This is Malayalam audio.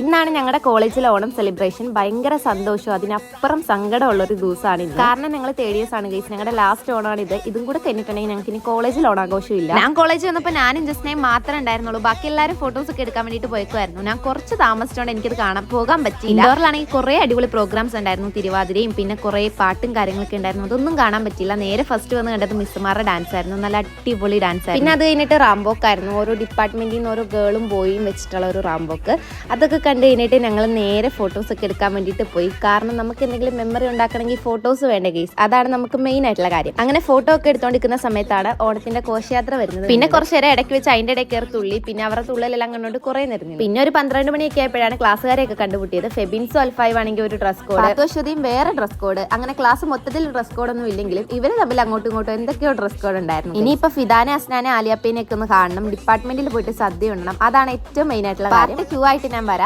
ഇന്നാണ് ഞങ്ങളുടെ കോളേജിലെ ഓണം സെലിബ്രേഷൻ ഭയങ്കര സന്തോഷവും അതിനപ്പുറം സങ്കടമുള്ള ഒരു ദിവസമാണ് ഇത്. കാരണം ഞങ്ങൾ തേർഡ് ഇയേഴ്സ് ആണ് ഗൈസ് ഞങ്ങളുടെ ലാസ്റ്റ് ഓണമാണ് ഇത്. ഇതും കൂടെ കഴിഞ്ഞിട്ടുണ്ടെങ്കിൽ ഞങ്ങൾക്ക് ഇനി കോളേജിൽ ഓണാഘോഷം ഇല്ല ഞാൻ കോളേജിൽ വന്നപ്പോൾ ഞാനും ജസ്റ്റിനെയും മാത്രമേ ഉണ്ടായിരുന്നുള്ളൂ. ബാക്കി എല്ലാവരും ഫോട്ടോസ് ഒക്കെ എടുക്കാൻ വേണ്ടിയിട്ട് പോയിക്കുമായിരുന്നു ഞാൻ കുറച്ച് താമസിച്ചുകൊണ്ട് എനിക്കത് കാണാൻ പോകാൻ പറ്റില്ല ഇൻഡോറിലാണെങ്കിൽ കുറേ അടിപൊളി പ്രോഗ്രാംസ് ഉണ്ടായിരുന്നു. തിരുവാതിരയും പിന്നെ കുറേ പാട്ടും കാര്യങ്ങളൊക്കെ ഉണ്ടായിരുന്നു. അതൊന്നും കാണാൻ പറ്റില്ല നേരെ ഫസ്റ്റ് വന്ന് കണ്ടത് മിസ്സുമാരുടെ ഡാൻസ് ആയിരുന്നു. നല്ല അടിപൊളി ഡാൻസ് ആയിരുന്നു. പിന്നെ അത് കഴിഞ്ഞിട്ട് റാംബോക്കായിരുന്നു ഓരോ ഡിപ്പാർട്ട്മെന്റിൽ നിന്ന് ഓരോ ഗേളും ബോയും വെച്ചിട്ടുള്ള ഒരു റാംബോക്ക്. അതൊക്കെ കണ്ടു കഴിഞ്ഞിട്ട് ഞങ്ങൾ നേരെ ഫോട്ടോസ് ഒക്കെ എടുക്കാൻ വേണ്ടിയിട്ട് പോയി. കാരണം നമുക്ക് എന്തെങ്കിലും മെമ്മറി ഉണ്ടാക്കണമെങ്കിൽ ഫോട്ടോസ് വേണ്ട കേസ് അതാണ് നമുക്ക് മെയിൻ ആയിട്ടുള്ള കാര്യം. അങ്ങനെ ഫോട്ടോ ഒക്കെ എടുത്തോണ്ടിരിക്കുന്ന സമയത്താണ് ഓണത്തിന്റെ ഘോഷയാത്ര വരുന്നത്. പിന്നെ കുറച്ച് നേരം ഇടയ്ക്ക് വെച്ച് അതിന്റെ ഇടയ്ക്ക് കയറി തുള്ളി പിന്നെ അവരുടെ തുള്ളലെല്ലാം കണ്ടുകൊണ്ട് കുറെ നിറഞ്ഞു പിന്നെ ഒരു പന്ത്രണ്ട് മണിയൊക്കെ ആയപ്പോഴാണ് ക്ലാസ്സുകാരെയൊക്കെ കണ്ടുപിട്ടിയത് ഫെബിൻസോ അൽഫൈവ് ആണെങ്കിൽ ഒരു ഡ്രസ് കോഡ് അത്യാവശ്യം വേറെ ഡ്രസ് കോഡ് അങ്ങനെ ക്ലാസ് മൊത്തത്തിൽ ഡ്രസ് കോഡ് ഒന്നും ഇല്ലെങ്കിലും ഇവർ തമ്മിൽ അങ്ങോട്ടും ഇങ്ങോട്ടും എന്തൊക്കെയോ ഡ്രസ് കോഡ് ഉണ്ടായിരുന്നു. ഇനിയിപ്പോ ഫിദാനെ അസ്നാനെ ആലിയപ്പേനെ ഒക്കെ ഒന്ന് കാണണം. ഡിപ്പാർട്ട്മെന്റിൽ പോയിട്ട് സദ്യ ഉണ്ടണം അതാണ് ഏറ്റവും മെയിൻ ആയിട്ടുള്ള കാര്യം. ക്യൂ ആയിട്ട് ഞാൻ